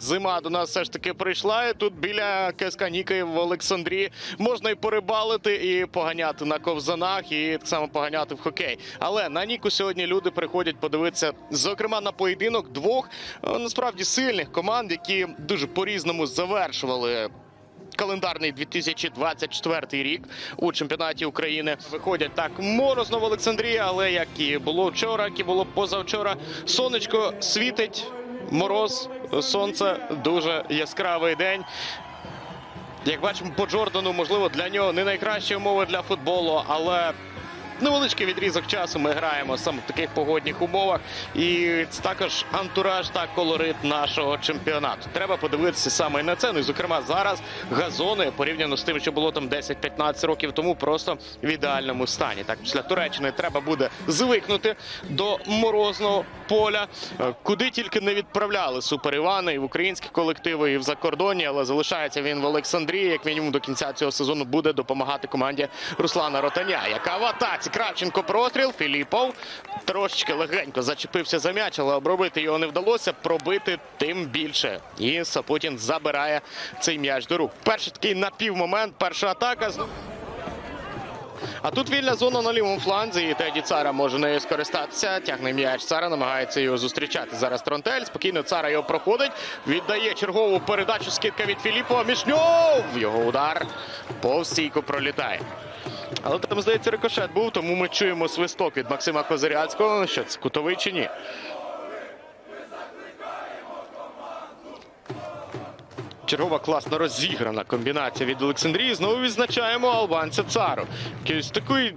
зима до нас все ж таки прийшла. І тут біля КСК Ніки в Олександрії можна і порибалити, і поганяти на ковзанах, і так само поганяти в хокей. Але на Ніку сьогодні люди приходять подивитися, зокрема, на поєдинок двох е, насправді сильних команд, які дуже по-різному завершували. Календарний 2024 рік у чемпіонаті України виходять так морозно в Олександрії, але як і було вчора, як і було позавчора, сонечко світить, мороз, сонце дуже яскравий день. Як бачимо по Джордану, можливо, для нього не найкращі умови для футболу, але невеличкий відрізок часу ми граємо саме в таких погодних умовах. І це також антураж та колорит нашого чемпіонату. Треба подивитися саме на це. Ну і зокрема зараз газони порівняно з тим, що було там 10-15 років тому, просто в ідеальному стані. Так, після Туреччини треба буде звикнути до морозного поля, Е, куди тільки не відправляли Супер Івана і в українські колективи, і в закордонні, але залишається він в Олександрії. Як мінімум до кінця цього сезону буде допомагати команді Руслана Ротаня. Яка в атаці Кравченко простріл. Філіпов трошечки легенько зачепився за м'яч, але обробити його не вдалося. Пробити тим більше. І Сапутін забирає цей м'яч до рук. Перший такий напівмомент, перша атака. А тут вільна зона на лівому фланзі, і Теді Цара може нею скористатися. Тягне м'яч Цара, намагається його зустрічати. Зараз Тронтель. Спокійно Цара його проходить. Віддає чергову передачу. Скидка від Філіпова. Мішньов! Його удар повз стійку пролітає. Але там, здається, рикошет був, тому ми чуємо свисток від Максима Козиряцького. Що це кутовий чи ні? Чергова класно розіграна комбінація від Олександрії. Знову відзначаємо албанця Цару. Якийсь такий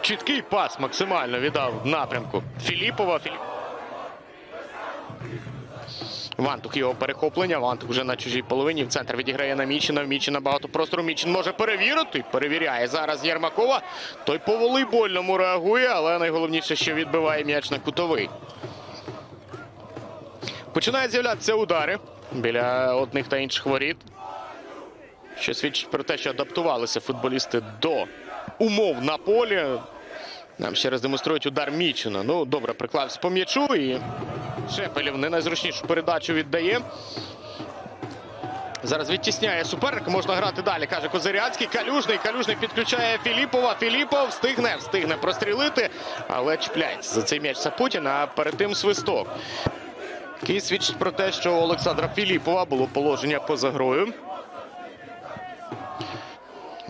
чіткий пас максимально віддав напрямку Філіпова. Філіп... Вантух його перехоплення. Вантух вже на чужій половині. В центр відіграє на Мічина. В Мічина багато простору. Мічин може перевірити. Перевіряє зараз Єрмакова. Той по волейбольному реагує, але найголовніше, що відбиває м'яч на кутовий. Починають з'являтися удари біля одних та інших воріт. Що свідчить про те, що адаптувалися футболісти до умов на полі. Нам ще раз демонструють удар Мічина. Ну, добре, приклався по м'ячу і Шепелів не найзручнішу передачу віддає. Зараз відтісняє суперник. можна грати далі, каже Козиряцький. Калюжний. Калюжний підключає Філіпова. Філіпов встигне, встигне прострілити, але чіпляється за цей м'яч Сапутін, а перед тим свисток. Який свідчить про те, що у Олександра Філіпова було положення поза грою.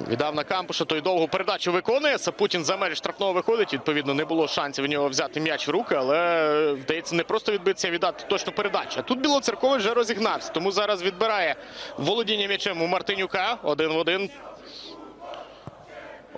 Віддав на кампуша, той довгу передачу виконує. Сапутін за межі штрафного виходить. Відповідно, не було шансів у нього взяти м'яч в руки, але вдається не просто відбитися, а віддати точну передачу. А тут Білоцерковий вже розігнався. Тому зараз відбирає володіння м'ячем у Мартинюка. Один в один.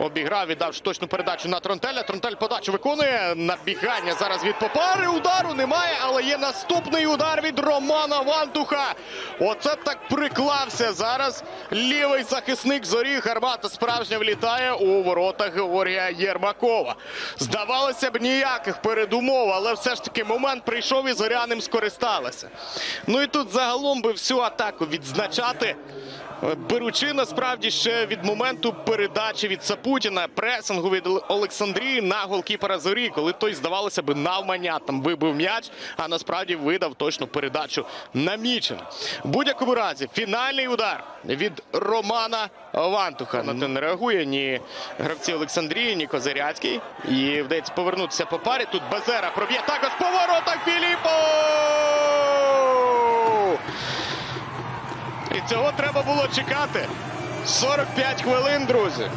Обіграв, віддав точну передачу на Тронтеля. Тронтель подачу виконує. Набігання зараз від Попари. Удару немає, але є наступний удар від Романа Вантуха. Оце так приклався зараз. Лівий захисник зорі. Гармата справжня влітає у ворота Георгія Єрмакова. Здавалося б, ніяких передумов, але все ж таки момент прийшов і зоря ним скористалася. Ну і тут загалом би всю атаку відзначати. Беручи насправді ще від моменту передачі від Сапутіна, пресингу від Олександрії на голкіпера зорі, коли той, здавалося б, навмання там вибив м'яч, а насправді видав точну передачу на Мічина. Будь-якому разі, фінальний удар від Романа Вантуха. На те не реагує ні гравці Олександрії, ні Козиряцький. І вдається повернутися по парі. Тут Безера проб'є також по воротах Філіпов! І цього треба було чекати. 45 хвилин, друзі.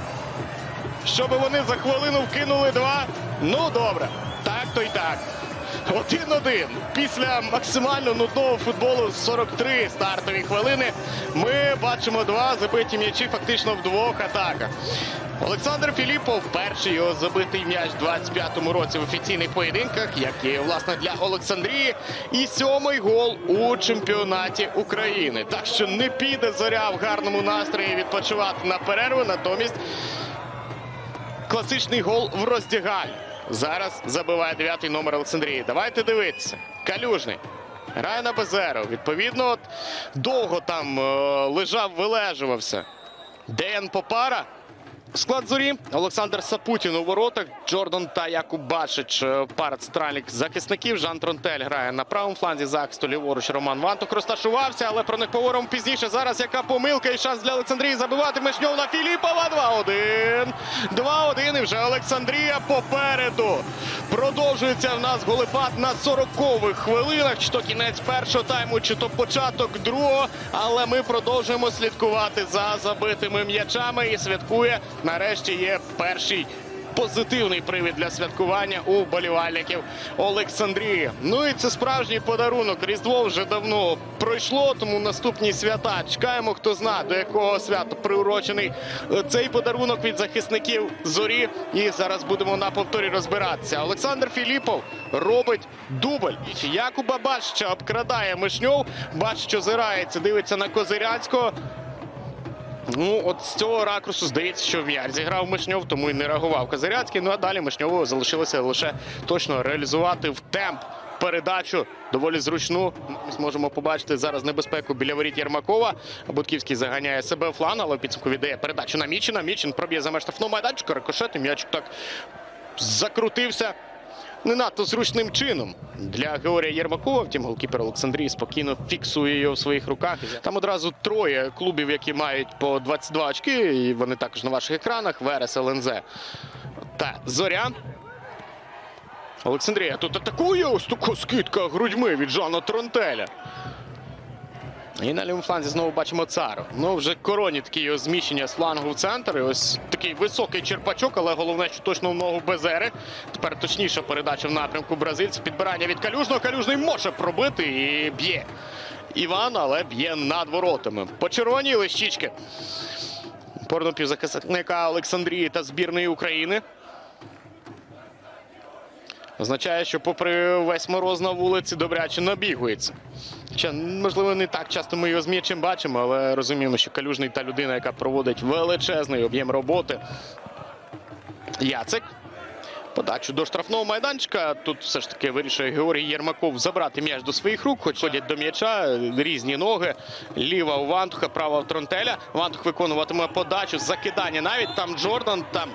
Щоб вони за хвилину вкинули два. Ну, добре. Так то й так. Один-один. Після максимально нудного футболу 43 стартові хвилини. Ми бачимо два забиті м'ячі фактично в двох атаках. Олександр Філіпов перший його забитий м'яч в 25-му році в офіційних поєдинках, як і власне для Олександрії. І сьомий гол у чемпіонаті України. Так що не піде зоря в гарному настрої відпочивати на перерву. Натомість класичний гол в роздягальні. Зараз забиває дев'ятий номер Олександрії. Давайте дивитися. Калюжний. Грає на Безеру. Відповідно, от довго там е, лежав, вилежувався. Ден Попара. Склад зорі Олександр Сапутін у воротах, Джордан та Якуб Башич. е, Пара центральних захисників. Жан Тронтель грає на правому фланзі захисту. Ліворуч Роман Вантух розташувався, але про них поговоримо пізніше. Зараз яка помилка і шанс для Олександрії забивати. Мишньов на Філіпова. 2-1. 2-1. І вже Олександрія попереду. Продовжується в нас голепад на 40-х хвилинах. Чи то кінець першого тайму, чи то початок другого. Але ми продовжуємо слідкувати за забитими м'ячами і святкує. Нарешті є перший. Позитивний привід для святкування у вболівальників Олександрії. Ну і це справжній подарунок. Різдво вже давно пройшло, тому наступні свята чекаємо. Хто зна до якого свята приурочений е, цей подарунок від захисників зорі. І зараз будемо на повторі розбиратися. Олександр Філіпов робить дубль. Якуба Бачча обкрадає Мишньов. Бач, озирається, дивиться на Козирянського. Ну, от з цього ракурсу здається, що м'яч зіграв Мишньов, тому і не реагував Казаряцький. Ну а далі Мишньову залишилося лише точно реалізувати в темп передачу доволі зручну. Ми зможемо побачити зараз небезпеку біля воріт Єрмакова. Будківський заганяє себе в флан, але в підсумку віддає передачу на Мічина. Мічин проб'є за меж штрафного майданчика. Рикошет, і м'ячик так закрутився не надто зручним чином для Георгія Єрмакова. Втім, голкіпер Олександрій спокійно фіксує його в своїх руках. Там одразу троє клубів, які мають по 22 очки, і вони також на ваших екранах. Верес, ЛНЗ та Зоря. Олександрія тут атакує. Ось така скидка грудьми від Жана Тронтеля. І на лівому фланзі знову бачимо цару. Ну, вже короні такі його зміщення з флангу в центр. І ось такий високий черпачок, але головне, що точно в ногу Безери. Тепер точніша передача в напрямку бразильців. Підбирання від Калюжного. Калюжний може пробити і б'є. Іван, але б'є над воротами. Почервоніли щічки. Порнопівзахисника Олександрії та збірної України. Означає, що попри весь мороз на вулиці добряче набігується. Хоча, можливо, не так часто ми його з м'ячем бачимо, але розуміємо, що калюжний та людина, яка проводить величезний об'єм роботи. Яцик. Подачу до штрафного майданчика. Тут все ж таки вирішує Георгій Єрмаков забрати м'яч до своїх рук. Хоч ходять до м'яча, різні ноги. Ліва у Вантуха, права у Тронтеля. Вантух виконуватиме подачу, закидання. Навіть там Джордан, там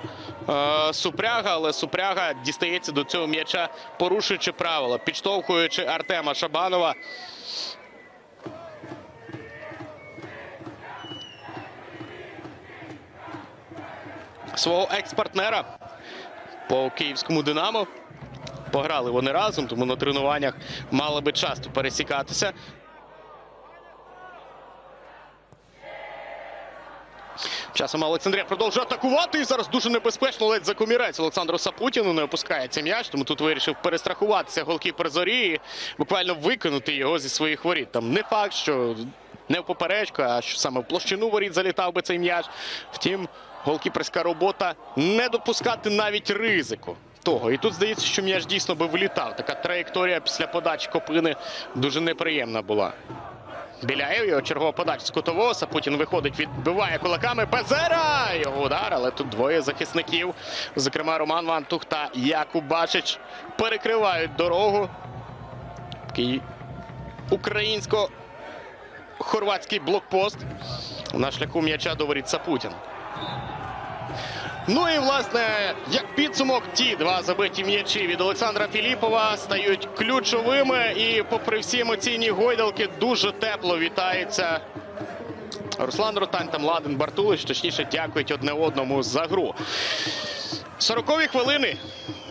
е, Супряга, але Супряга дістається до цього м'яча, порушуючи правила, підштовхуючи Артема Шабанова. Свого екс-партнера по київському Динамо. Пограли вони разом, тому на тренуваннях мали би часто пересікатися. Часом Олександрія продовжує атакувати. І зараз дуже небезпечно ледь за комірець Олександру Сапутіну не опускається м'яч, тому тут вирішив перестрахуватися голкіпер зорі і буквально викинути його зі своїх воріт. Там не факт, що не в поперечку, а що саме в площину воріт залітав би цей м'яч. Втім, голкіперська робота не допускати навіть ризику. Того. І тут здається, що м'яч дійсно би вилітав. Така траєкторія після подачі Копини дуже неприємна була. Біляєв його чергова подача з кутового. Сапутін виходить, відбиває кулаками. Безера! Його удар, але тут двоє захисників. Зокрема, Роман Вантух та Якуб Бачич перекривають дорогу. Такий українсько-хорватський блокпост. На шляху м'яча до воріт Сапутін. Ну і власне, як підсумок, ті два забиті м'ячі від Олександра Філіпова стають ключовими. І, попри всі емоційні гойдалки, дуже тепло вітається Руслан Ротань та Младен Бартулич. Точніше, дякують одне одному за гру. 40-ві хвилини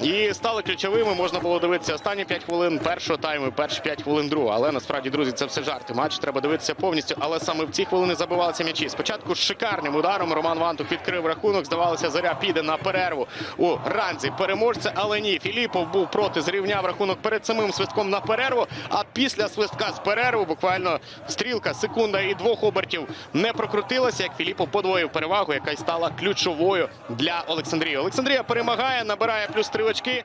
і стали ключовими. Можна було дивитися останні 5 хвилин першого тайму, перші 5 хвилин другого. Але насправді, друзі, це все жарти. Матч треба дивитися повністю. Але саме в ці хвилини забивалися м'ячі. Спочатку з шикарним ударом Роман Вантух відкрив рахунок. Здавалося, заря піде на перерву у ранзі переможця. Але ні, Філіпов був проти, зрівняв рахунок перед самим свистком на перерву. А після свистка з перерву буквально стрілка, секунда і двох обертів не прокрутилася. Як Філіпов подвоїв перевагу, яка й стала ключовою для Олександрії. Олександрія перемагає, набирає плюс три очки.